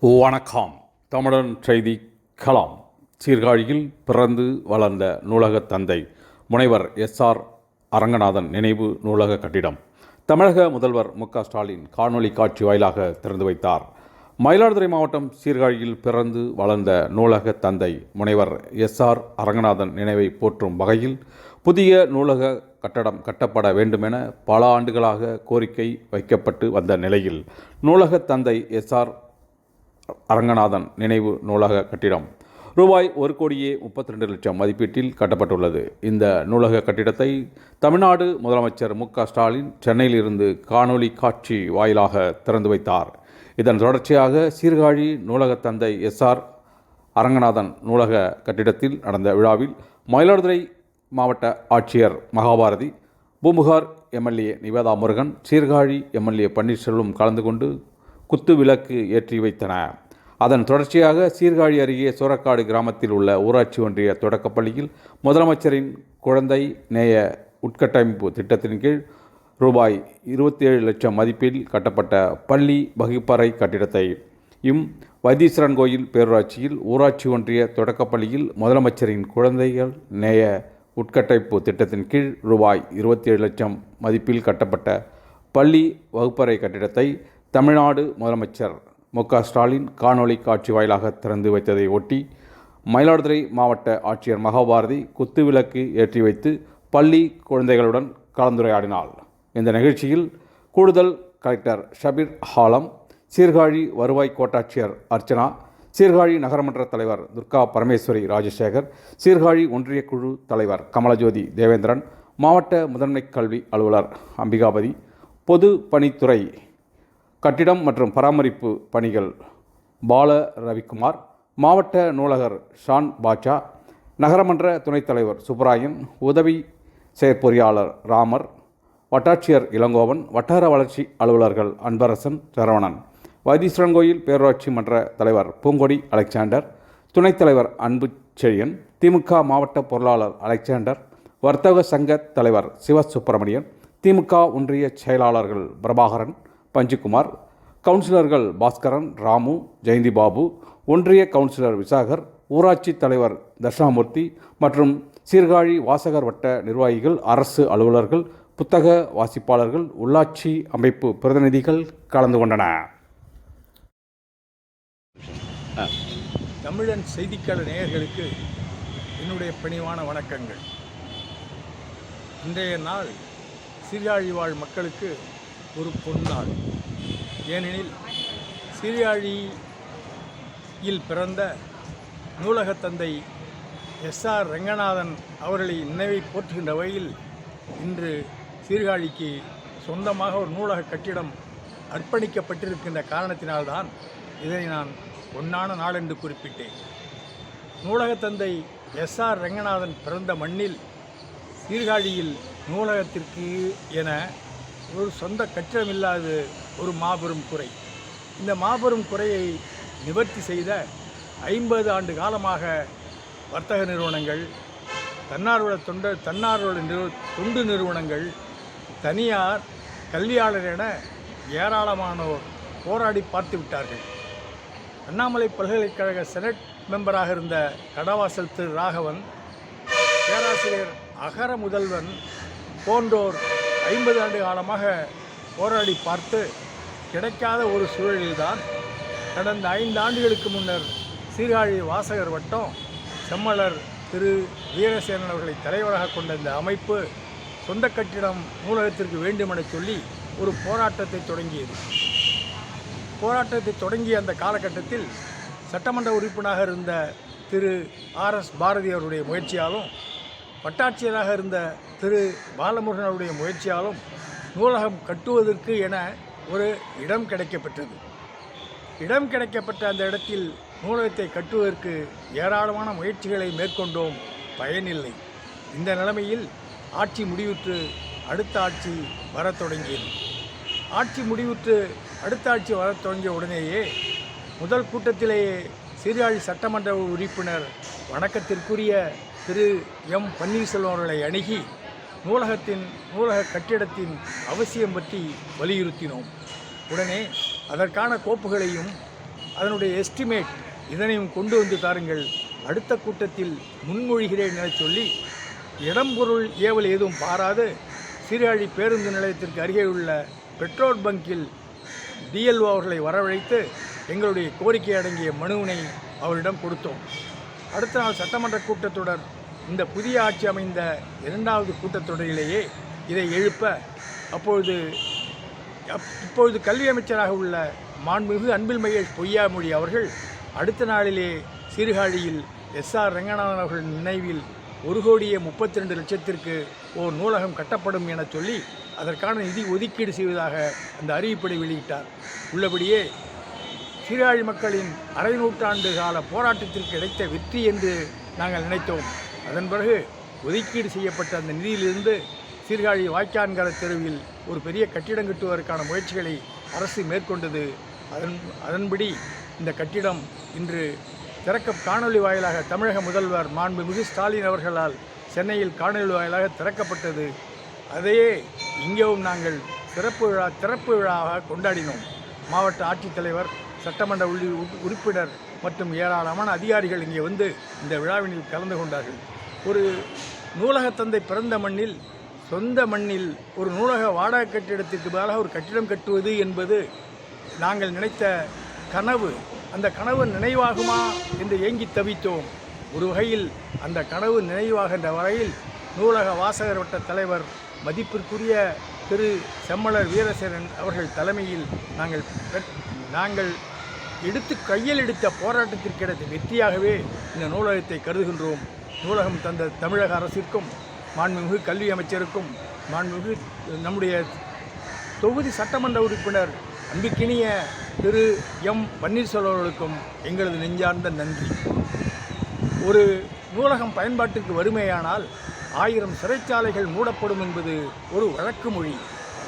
வணக்கம். தமிழன் செய்தி களம் சீர்காழியில் பிறந்து வளர்ந்த நூலகத் தந்தை முனைவர் எஸ் ஆர் அரங்கநாதன் நினைவு நூலக கட்டிடம். தமிழக முதல்வர் மு க ஸ்டாலின் காணொலி காட்சி வாயிலாக திறந்து வைத்தார். மயிலாடுதுறை மாவட்டம் சீர்காழியில் பிறந்து வளர்ந்த நூலக தந்தை முனைவர் எஸ்ஆர் அரங்கநாதன் நினைவை போற்றும் வகையில் புதிய நூலக கட்டடம் கட்டப்பட வேண்டுமென பல ஆண்டுகளாக கோரிக்கை வைக்கப்பட்டு வந்த நிலையில் நூலக தந்தை எஸ்ஆர் அரங்கநாதன் நினைவு நூலக கட்டிடம் ரூபாய் ஒரு கோடியே முப்பத்தி ரெண்டு லட்சம் மதிப்பீட்டில் கட்டப்பட்டுள்ளது. இந்த நூலக கட்டிடத்தை தமிழ்நாடு முதலமைச்சர் மு க ஸ்டாலின் சென்னையிலிருந்து காணொளி காட்சி வாயிலாக திறந்து வைத்தார். இதன் தொடர்ச்சியாக சீர்காழி நூலகத் தந்தை எஸ்ஆர் அரங்கநாதன் நூலக கட்டிடத்தில் நடந்த விழாவில் மயிலாடுதுறை மாவட்ட ஆட்சியர் மகாபாரதி பூம்புகார் எம்எல்ஏ நிவேதா முருகன் சீர்காழி எம்எல்ஏ பன்னீர்செல்வம் கலந்து கொண்டு குத்து விளக்கு ஏற்றி வைத்தன. அதன் தொடர்ச்சியாக சீர்காழி அருகே சூரக்காடு கிராமத்தில் உள்ள ஊராட்சி ஒன்றிய தொடக்கப்பள்ளியில் முதலமைச்சரின் குழந்தை நேய உட்கட்டமைப்பு திட்டத்தின் கீழ் ரூபாய் இருபத்தி ஏழு லட்சம் மதிப்பில் கட்டப்பட்ட பள்ளி வகுப்பறை கட்டிடத்தை இம். வைத்தீஸ்வரன் கோயில் பேரூராட்சியில் ஊராட்சி ஒன்றிய தொடக்கப்பள்ளியில் முதலமைச்சரின் குழந்தைகள் நேய உட்கட்டமைப்பு திட்டத்தின் கீழ் ரூபாய் இருபத்தி ஏழு லட்சம் மதிப்பில் கட்டப்பட்ட பள்ளி வகுப்பறை கட்டிடத்தை தமிழ்நாடு முதலமைச்சர் மு. க. ஸ்டாலின் காணொளி காட்சி வாயிலாக திறந்து வைத்ததை ஒட்டி மயிலாடுதுறை மாவட்ட ஆட்சியர் மகாபாரதி குத்துவிளக்கு ஏற்றி வைத்து பள்ளி குழந்தைகளுடன் கலந்துரையாடினாள் இந்த நிகழ்ச்சியில் கூடுதல் கலெக்டர் ஷபீர் ஹாலம் சீர்காழி வருவாய் கோட்டாட்சியர் அர்ச்சனா சீர்காழி நகரமன்ற தலைவர் துர்கா பரமேஸ்வரி ராஜசேகர் சீர்காழி ஒன்றிய குழு தலைவர் கமலஜோதி தேவேந்திரன் மாவட்ட முதன்மை கல்வி அலுவலர் அம்பிகாபதி பொது பணித்துறை கட்டிடம் மற்றும் பராமரிப்பு பணிகள் பால ரவிக்குமார் மாவட்ட நூலகர் ஷான் பாட்சா நகரமன்ற துணைத் தலைவர் சுப்பராயன் உதவி செயற்பொறியாளர் ராமர் வட்டாட்சியர் இளங்கோவன் வட்டார வளர்ச்சி அலுவலர்கள் அன்பரசன் சரவணன். வைத்தீஸ்வரன்கோயில் பேரூராட்சி மன்ற தலைவர் பூங்கொடி அலெக்சாண்டர் துணைத் தலைவர் அன்பு செழியன் திமுக மாவட்ட பொருளாளர் அலெக்சாண்டர் வர்த்தக சங்க தலைவர் சிவசுப்பிரமணியன் திமுக ஒன்றிய செயலாளர்கள் பிரபாகரன் பஞ்சுகுமார் கவுன்சிலர்கள் பாஸ்கரன் ராமு ஜெயந்தி பாபு ஒன்றிய கவுன்சிலர் விசாகர் ஊராட்சி தலைவர் தட்சிணாமூர்த்தி மற்றும் சீர்காழி வாசகர் வட்ட நிர்வாகிகள் அரசு அலுவலர்கள் புத்தக வாசிப்பாளர்கள் உள்ளாட்சி அமைப்பு பிரதிநிதிகள் கலந்து கொண்டன தமிழன் செய்திக்கள நேயர்களுக்கு என்னுடைய பணிவான வணக்கங்கள். இன்றைய நாள் சீர்காழி வாழ் மக்களுக்கு ஒரு பொன்னாள். ஏனெனில் சீர்காழியில் பிறந்த நூலக தந்தை எஸ் ஆர் ரங்கநாதன் அவர்களை நினைவை போற்றுகின்ற வகையில் இன்று சீர்காழிக்கு சொந்தமாக ஒரு நூலக கட்டிடம் அர்ப்பணிக்கப்பட்டிருக்கின்ற காரணத்தினால்தான் இதை நான் பொன்னான நாள் என்று குறிப்பிட்டேன். நூலகத் தந்தை எஸ் ஆர் ரங்கநாதன் பிறந்த மண்ணில் சீர்காழியில் நூலகத்திற்கு என ஒரு சொந்த கட்டிடம் இல்லாத ஒரு மாபெரும் குறை. இந்த மாபெரும் குறையை நிவர்த்தி செய்த ஐம்பது ஆண்டு காலமாக வர்த்தக நிறுவனங்கள் தன்னார்வல தொண்ட தன்னார்வல நிறு தொண்டு நிறுவனங்கள் தனியார் கல்வியாளர் என ஏராளமானோர் போராடி பார்த்து விட்டார்கள். அண்ணாமலை பல்கலைக்கழக செனட் மெம்பராக இருந்த கடவாசல் திரு ராகவன் பேராசிரியர் அகர முதல்வன் போன்றோர் ஐம்பது ஆண்டு காலமாக போராடி பார்த்து கிடைக்காத ஒரு சூழலில்தான் கடந்த ஐந்து ஆண்டுகளுக்கு முன்னர் சீர்காழி வாசகர் வட்டம் செம்மலர் திரு வீரசேனன் அவர்களை தலைவராக கொண்ட இந்த அமைப்பு சொந்த கட்டிடம் நூலகத்திற்கு வேண்டுமென சொல்லி ஒரு போராட்டத்தை தொடங்கியது. போராட்டத்தை தொடங்கிய அந்த காலகட்டத்தில் சட்டமன்ற உறுப்பினராக இருந்த திரு ஆர் எஸ் பாரதி அவருடைய முயற்சியாலும் வட்டாட்சியராக இருந்த திரு பாலமுருகன் அவருடைய முயற்சியாலும் நூலகம் கட்டுவதற்கு என ஒரு இடம் கிடைக்கப்பெற்றது. இடம் கிடைக்கப்பட்ட அந்த இடத்தில் நூலகத்தை கட்டுவதற்கு ஏராளமான முயற்சிகளை மேற்கொண்டோம் பயனில்லை. இந்த நிலைமையில் ஆட்சி முடிவுற்று அடுத்த ஆட்சி வரத் தொடங்கியது. ஆட்சி முடிவுற்று அடுத்த ஆட்சி வரத் தொடங்கிய உடனேயே முதல் கூட்டத்திலேயே சீர்காழி சட்டமன்ற உறுப்பினர் வணக்கத்திற்குரிய திரு எம். பன்னீர்செல்வம் அவர்களை அணுகி நூலகத்தின் நூலக கட்டிடத்தின் அவசியம் பற்றி வலியுறுத்தினோம். உடனே அதற்கான கோப்புகளையும் அதனுடைய எஸ்டிமேட் இதனையும் கொண்டு வந்து தாருங்கள் அடுத்த கூட்டத்தில் முன்மொழிகிறேன் என சொல்லி இடம்பொருள் ஏவல் எதுவும் பாராது. சீர்காழி பேருந்து நிலையத்திற்கு அருகே உள்ள பெட்ரோல் பங்கில் டிஎல்ஓ அவர்களை வரவழைத்து எங்களுடைய கோரிக்கை அடங்கிய மனுவினை அவரிடம் கொடுத்தோம். அடுத்த நாள் சட்டமன்ற கூட்டத்தொடர் இந்த புதிய ஆட்சி அமைந்த இரண்டாவது கூட்டத்தொடரிலேயே இதை எழுப்ப அப்பொழுது இப்பொழுது கல்வி அமைச்சராக உள்ள மாண்புமிகு அன்பில் மகேஷ் பொய்யாமொழி அவர்கள் அடுத்த நாளிலே சீர்காழியில் எஸ்ஆர் ரங்கநாதன் அவர்கள் நினைவில் ஒரு கோடியே முப்பத்தி ரெண்டு லட்சத்திற்கு ஓர் நூலகம் கட்டப்படும் என சொல்லி அதற்கான நிதி ஒதுக்கீடு செய்வதாக அந்த அறிவிப்பை வெளியிட்டார். உள்ளபடியே சீர்காழி மக்களின் அரை நூற்றாண்டு கால போராட்டத்திற்கு கிடைத்த வெற்றி என்று நாங்கள் நினைத்தோம். அதன் பிறகு ஒதுக்கீடு செய்யப்பட்ட அந்த நிதியிலிருந்து சீர்காழி வாய்க்கான்கர தெருவில் ஒரு பெரிய கட்டிடம் கட்டுவதற்கான முயற்சிகளை அரசு மேற்கொண்டது. அதன் அதன்படி இந்த கட்டிடம் இன்று திறக்க காணொலி வாயிலாக தமிழக முதல்வர் மாண்புமிகு ஸ்டாலின் அவர்களால் சென்னையில் காணொலி வாயிலாக திறக்கப்பட்டது. அதையே இங்கேவும் நாங்கள் சிறப்பு விழா திறப்பு விழாவாக கொண்டாடினோம். மாவட்ட ஆட்சித்தலைவர் சட்டமன்ற உள்ளி உறுப்பினர் மற்றும் ஏராளமான அதிகாரிகள் இங்கே வந்து இந்த விழாவினில் கலந்து கொண்டார்கள். ஒரு நூலகத்தந்தை பிறந்த மண்ணில் சொந்த மண்ணில் ஒரு நூலக வாடகை கட்டிடத்திற்கு பதிலாக ஒரு கட்டிடம் கட்டுவது என்பது நாங்கள் நினைத்த கனவு. அந்த கனவு நினைவாகுமா என்று ஏங்கி தவித்தோம். ஒரு வகையில் அந்த கனவு நினைவாகின்ற வரையில் நூலக வாசகர் வட்ட தலைவர் மதிப்பிற்குரிய திரு செம்மலர் வீரசேரன் அவர்கள் தலைமையில் நாங்கள் நாங்கள் எடுத்து கையில் எடுத்த போராட்டத்திற்கு கிடைத்த வெற்றியாகவே இந்த நூலகத்தை கருதுகின்றோம். நூலகம் தந்த தமிழக அரசிற்கும் மாண்புமிகு கல்வி அமைச்சருக்கும் மாண்புமிகு நம்முடைய தொகுதி சட்டமன்ற உறுப்பினர் அன்பிக்கினிய திரு எம் பன்னீர்செல்வம் அவர்களுக்கும் எங்களது நெஞ்சார்ந்த நன்றி. ஒரு நூலகம் பயன்பாட்டுக்கு வறுமையானால் ஆயிரம் சிறைச்சாலைகள் மூடப்படும் என்பது ஒரு வழக்கு மொழி.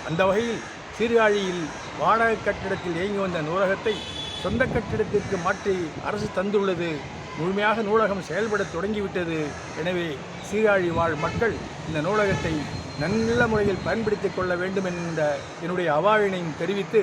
அந்த வகையில் சீர்காழியில் வாடகை கட்டிடத்தில் இயங்கி வந்த நூலகத்தை சொந்த கட்டிடத்திற்கு மாற்றி அரசு தந்துள்ளது. முழுமையாக நூலகம் செயல்பட தொடங்கிவிட்டது. எனவே சீர்காழி வாழ் மக்கள் இந்த நூலகத்தை நல்ல முறையில் பயன்படுத்திக் கொள்ள வேண்டும் என்ற என்னுடைய அவாவினையும் தெரிவித்து